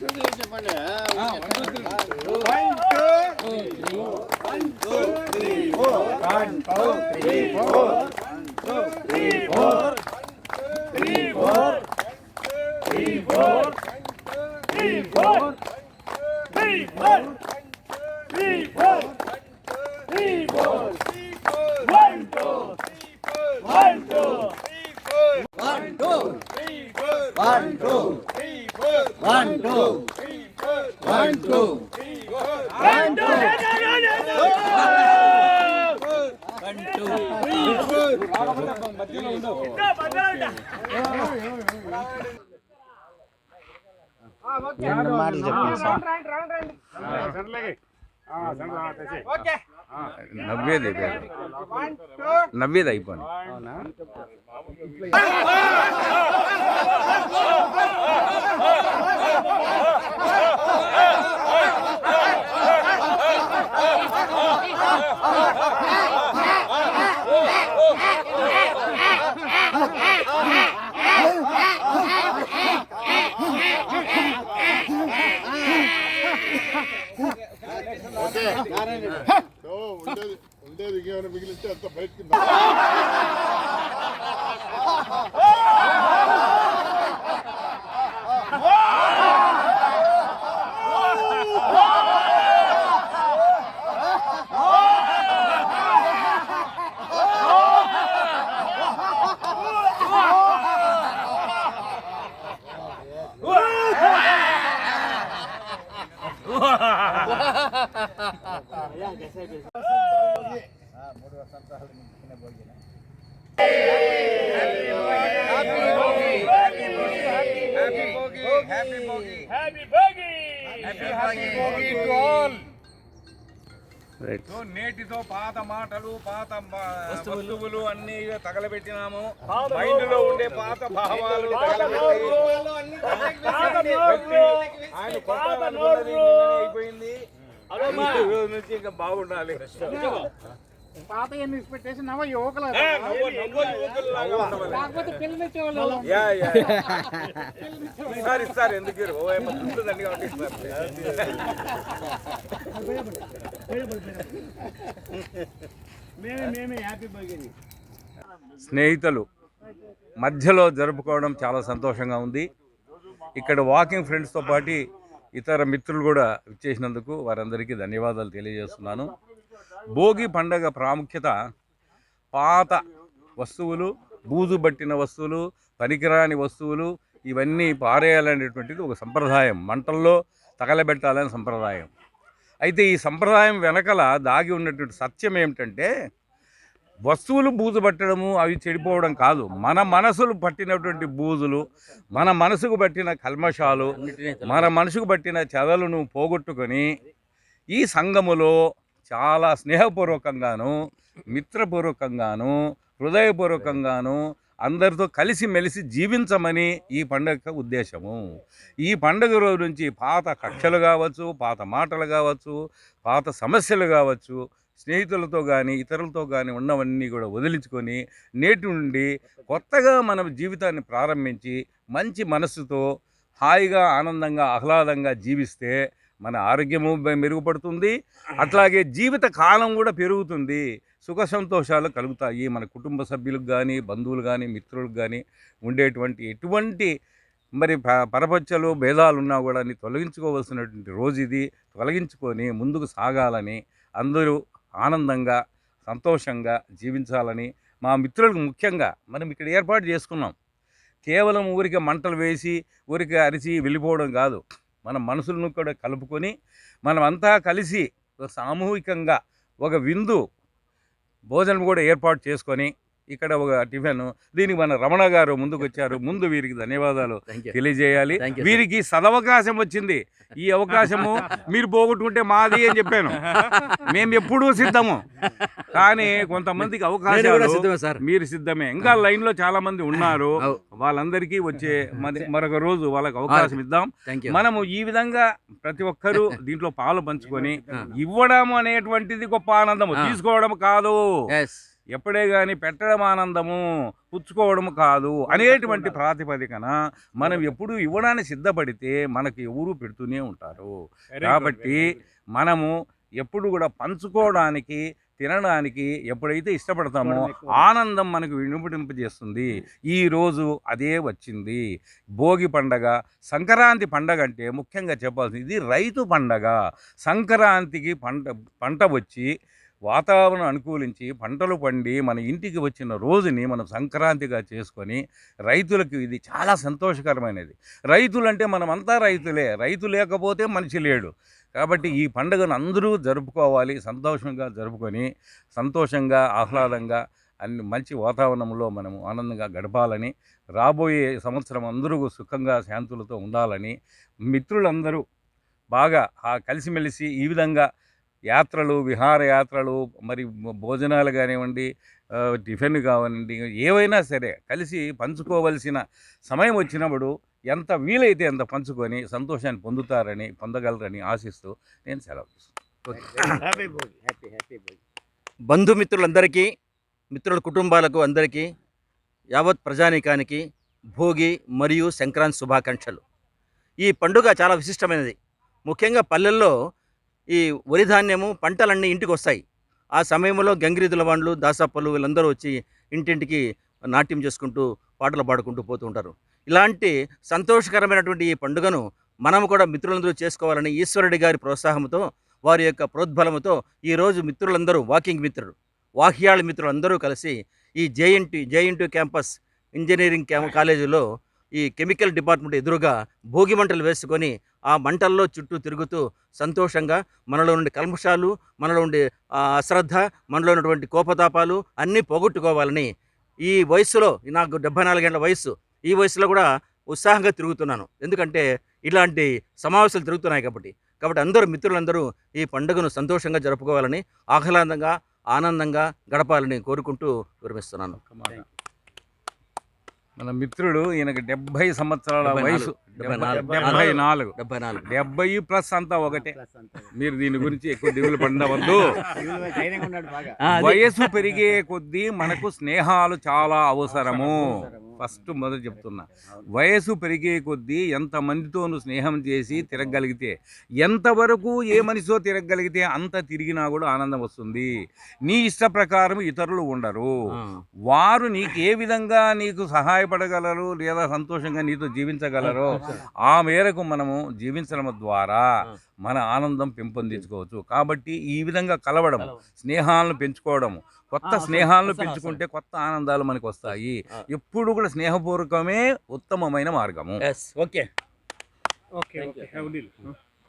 చెప్పండి one two three four one two one two one two one two ఉండు మాటలు చెప్పండి సార్ నవ్వేది నవ్వేది అయిపోయింది ఉండేది ఉండేది ఇంకేమైనా మిగిలిస్తే అంత బయటకి happy Bhogi happy Bhogi happy Bhogi happy Bhogi to all right so నేటితో పాత మాటలు పాత వస్తువులు అన్ని తగలబెట్టినాము మైండ్లో ఉండే పాత భావాలు ఆయన అయిపోయింది రోజు నుంచి ఇంకా బాగుండాలి పాత పెట్టేసి నవ యువకులు. కాకపోతే. ఇస్తారు ఎందుకు ఇవ్వరు? ఓ ఏమో ఉంటుందండి కాబట్టి ఇస్తారు. మేమే మేమే హ్యాపీ బర్గర్ స్నేహితులు మధ్యలో జరుపుకోవడం చాలా సంతోషంగా ఉంది. ఇక్కడ వాకింగ్ ఫ్రెండ్స్తో పాటు ఇతర మిత్రులు కూడా ఇచ్చేసినందుకు వారందరికీ ధన్యవాదాలు తెలియజేస్తున్నాను. భోగి పండగ ప్రాముఖ్యత పాత వస్తువులు బూజు పట్టిన వస్తువులు పనికిరాని వస్తువులు ఇవన్నీ పారేయాలనేటువంటిది ఒక సంప్రదాయం. మంటల్లో తగలబెట్టాలని సంప్రదాయం. అయితే ఈ సంప్రదాయం వెనకల దాగి ఉన్నటువంటి సత్యం ఏమిటంటే వస్తువులు బూజు పట్టడము అవి చెడిపోవడం కాదు. మన మనసులు పట్టినటువంటి బూజులు మన మనసుకు పట్టిన కల్మషాలు మన మనసుకు పట్టిన చెదలను పోగొట్టుకొని ఈ సంఘములో చాలా స్నేహపూర్వకంగాను మిత్రపూర్వకంగాను హృదయపూర్వకంగాను అందరితో కలిసిమెలిసి జీవించమని ఈ పండగ ఉద్దేశము. ఈ పండుగ రోజు నుంచి పాత కక్షలు కావచ్చు పాత మాటలు కావచ్చు పాత సమస్యలు కావచ్చు స్నేహితులతో కానీ ఇతరులతో కానీ ఉన్నవన్నీ కూడా వదిలించుకొని నేటి నుండి కొత్తగా మన జీవితాన్ని ప్రారంభించి మంచి మనస్సుతో హాయిగా ఆనందంగా ఆహ్లాదంగా జీవిస్తే మన ఆరోగ్యము మెరుగుపడుతుంది. అట్లాగే జీవిత కాలం కూడా పెరుగుతుంది. సుఖ సంతోషాలు కలుగుతాయి. మన కుటుంబ సభ్యులకు కానీ బంధువులు కానీ మిత్రులకు కానీ ఉండేటువంటి ఎటువంటి మరి ప- పరపచ్చలు భేదాలు ఉన్నా కూడా తొలగించుకోవాల్సినటువంటి రోజు ఇది. తొలగించుకొని ముందుకు సాగాలని అందరూ ఆనందంగా సంతోషంగా జీవించాలని మా మిత్రులకు ముఖ్యంగా మనం ఇక్కడ ఏర్పాటు చేసుకున్నాం. కేవలం ఊరికే మంటలు వేసి ఊరికే అరిచి వెళ్ళిపోవడం కాదు. మన మనసులను కూడా కలుపుకొని మనమంతా కలిసి సామూహికంగా ఒక విందు భోజనం కూడా ఏర్పాటు చేసుకొని ఇక్కడ ఒక టిఫిన్. దీనికి మన రమణ గారు ముందుకు వచ్చారు ముందు వీరికి ధన్యవాదాలు తెలియజేయాలి. వీరికి సదవకాశం వచ్చింది. ఈ అవకాశము మీరు పోగొట్టుకుంటే మాది అని చెప్పాను. మేము ఎప్పుడూ సిద్ధము. కానీ కొంతమందికి అవకాశాలు సార్ మీరు సిద్ధమే. ఇంకా లైన్లో చాలా మంది ఉన్నారు. వాళ్ళందరికీ వచ్చే మరి- మరొక రోజు వాళ్ళకి అవకాశం ఇద్దాం. మనము ఈ విధంగా ప్రతి ఒక్కరూ దీంట్లో పాలు పంచుకొని ఇవ్వడం అనేటువంటిది గొప్ప ఆనందము. తీసుకోవడం కాదు. ఎప్పుడే కానీ పెట్టడం ఆనందము పుచ్చుకోవడం కాదు అనేటువంటి ప్రాతిపదికన మనం ఎప్పుడు ఇవ్వడానికి సిద్ధపడితే మనకి ఎవరు పెడుతూనే ఉంటారు. కాబట్టి మనము ఎప్పుడు కూడా పంచుకోవడానికి తినడానికి ఎప్పుడైతే ఇష్టపడతామో ఆనందం మనకు వినుపడింపజేస్తుంది ఈ రోజు అదే వచ్చింది. భోగి పండగ సంక్రాంతి పండగ అంటే ముఖ్యంగా చెప్పాల్సింది ఇది రైతు పండగ. సంక్రాంతికి పంట పంట వచ్చి వాతావరణం అనుకూలించి పంటలు పండి మన ఇంటికి వచ్చిన రోజుని మనం సంక్రాంతిగా చేసుకొని రైతులకు ఇది చాలా సంతోషకరమైనది. రైతులంటే మనమంతా రైతులే. రైతు లేకపోతే మనిషి లేడు. కాబట్టి ఈ పండుగను అందరూ జరుపుకోవాలి. సంతోషంగా జరుపుకొని సంతోషంగా ఆహ్లాదంగా అన్ని మంచి వాతావరణంలో మనము ఆనందంగా గడపాలని రాబోయే సంవత్సరం అందరూ సుఖంగా శాంతులతో ఉండాలని మిత్రులందరూ బాగా ఆ కలిసిమెలిసి ఈ విధంగా యాత్రలు విహారయాత్రలు మరి భోజనాలు కానివ్వండి టిఫిన్ కానివ్వండి ఏవైనా సరే కలిసి పంచుకోవలసిన సమయం వచ్చినప్పుడు ఎంత వీలైతే అంత పంచుకొని సంతోషాన్ని పొందుతారని పొందగలరని ఆశిస్తూ నేను సెలవు తీసుకుంటాను happy Bhogi happy happy Bhogi బంధుమిత్రులందరికీ మిత్రుల కుటుంబాలకు అందరికీ యావత్ ప్రజానీకానికి భోగి మరియు సంక్రాంతి శుభాకాంక్షలు. ఈ పండుగ చాలా విశిష్టమైనది. ముఖ్యంగా పల్లెల్లో ఈ వరి ధాన్యము పంటలన్నీ ఇంటికి వస్తాయి ఆ సమయంలో గంగిరీదుల వాళ్ళు దాసాపల్లు వీళ్ళందరూ వచ్చి ఇంటింటికి నాట్యం చేసుకుంటూ పాటలు పాడుకుంటూ పోతూ ఉంటారు. ఇలాంటి సంతోషకరమైనటువంటి ఈ పండుగను మనం కూడా మిత్రులందరూ చేసుకోవాలని ఈశ్వరుడి గారి ప్రోత్సాహంతో వారి యొక్క ప్రోద్బలముతో ఈరోజు మిత్రులందరూ వాకింగ్ మిత్రులు వాహ్యాళ మిత్రులు అందరూ కలిసి ఈ జేఎన్టీ జేఎన్టీ క్యాంపస్ ఇంజనీరింగ్ క్యాం కాలేజీలో ఈ కెమికల్ డిపార్ట్మెంట్ ఎదురుగా భోగి మంటలు వేసుకొని ఆ మంటల్లో చుట్టూ తిరుగుతూ సంతోషంగా మనలో ఉండే కల్మషాలు మనలో ఉండే అశ్రద్ధ మనలో ఉన్నటువంటి కోపతాపాలు అన్నీ పోగొట్టుకోవాలని ఈ వయసులో నాకు డెబ్బై నాలుగేళ్ళ వయసు ఈ వయసులో కూడా ఉత్సాహంగా తిరుగుతున్నాను. ఎందుకంటే ఇలాంటి సమావేశాలు తిరుగుతున్నాయి కాబట్టి. కాబట్టి అందరూ మిత్రులందరూ ఈ పండుగను సంతోషంగా జరుపుకోవాలని ఆహ్లాదంగా ఆనందంగా గడపాలని కోరుకుంటూ విరమిస్తున్నాను. మన మిత్రుడు ఈయనకి డెబ్బై సంవత్సరాల వయసు. డెబ్బై నాలుగు. డెబ్బై నాలుగు. డెబ్బై నాలుగు. డెబ్బై ప్లస్ అంతా ఒకటే. మీరు దీని గురించి ఎక్కువ దిగులు పడవద్దు. వయసు పెరిగే కొద్దీ మనకు స్నేహాలు చాలా అవసరము. ఫస్ట్ మొదలు చెప్తున్నా. వయసు పెరిగే కొద్దీ ఎంత మందితోనూ స్నేహం చేసి తిరగగలిగితే ఎంతవరకు ఏ మనిషితో తిరగగలిగితే అంత తిరిగినా కూడా ఆనందం వస్తుంది. నీ ఇష్ట ప్రకారం ఇతరులు ఉండరు. వారు నీకు ఏ విధంగా నీకు సహాయపడగలరు లేదా సంతోషంగా నీతో జీవించగలరో ఆ మేరకు మనము జీవించడం ద్వారా మన ఆనందం పెంపొందించుకోవచ్చు. కాబట్టి ఈ విధంగా కలవడం. స్నేహాలను పెంచుకోవడం కొత్త స్నేహాలను పెంచుకుంటే కొత్త ఆనందాలు మనకు వస్తాయి. ఎప్పుడు కూడా స్నేహపూర్వకమే ఉత్తమమైన మార్గము. Okay okay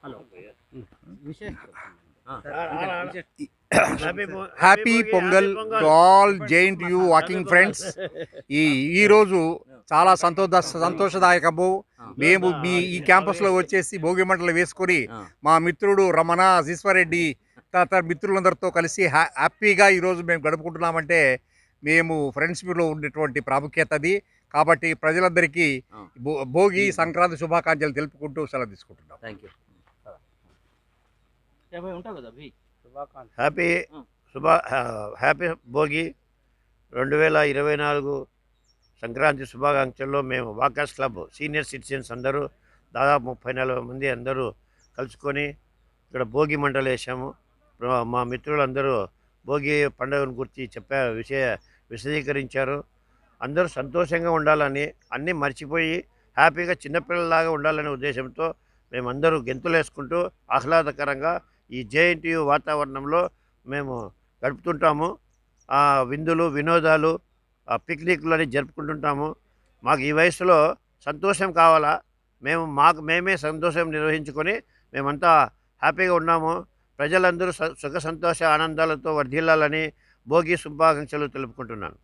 hello happy Pongal to all giant you walking friends ఈ ఈ రోజు చాలా సంతోష సంతోషదాయకము. మేము మీ ఈ క్యాంపస్లో వచ్చేసి భోగి మంటలు వేసుకొని. మా మిత్రుడు రమణ శీశ్వరెడ్డి తదితర మిత్రులందరితో కలిసి హ్యా- హ్యాపీగా ఈరోజు మేము గడుపుకుంటున్నామంటే మేము ఫ్రెండ్స్ మీలో ఉండేటువంటి ప్రాముఖ్యత అది. కాబట్టి ప్రజలందరికీ భోగి సంక్రాంతి శుభాకాంక్షలు తెలుపుకుంటూ సెలవు తీసుకుంటున్నాం. Thank you. ఉంటావు కదా భీ హ్యాపీ శుభ హ్యాపీ భోగి రెండు వేల ఇరవై నాలుగు సంక్రాంతి శుభాకాంక్షల్లో మేము వాకర్స్ క్లబ్ సీనియర్ సిటిజన్స్ అందరూ దాదాపు ముప్పై నలభై మంది అందరూ కలుసుకొని ఇక్కడ భోగి మంటలు వేసాము మా- మిత్రులందరూ భోగి పండుగను గురించి చెప్పా విషయ విశదీకరించారు. అందరూ సంతోషంగా ఉండాలని అన్నీ మర్చిపోయి హ్యాపీగా చిన్నపిల్లలాగా ఉండాలనే ఉద్దేశంతో మేమందరూ గెంతులు వేసుకుంటూ ఆహ్లాదకరంగా ఈ జేఎన్టీయు వాతావరణంలో మేము గడుపుతుంటాము. ఆ విందులు వినోదాలు పిక్నిక్లు అని జరుపుకుంటుంటాము. మాకు ఈ వయసులో సంతోషం కావాలా? మేము మాకు మేమే సంతోషం నిర్వహించుకొని మేమంతా హ్యాపీగా ఉన్నాము. ప్రజలందరూ స- సుఖ సంతోష ఆనందాలతో వర్ధిల్లాలని భోగి శుభాకాంక్షలు తెలుపుకుంటున్నాను.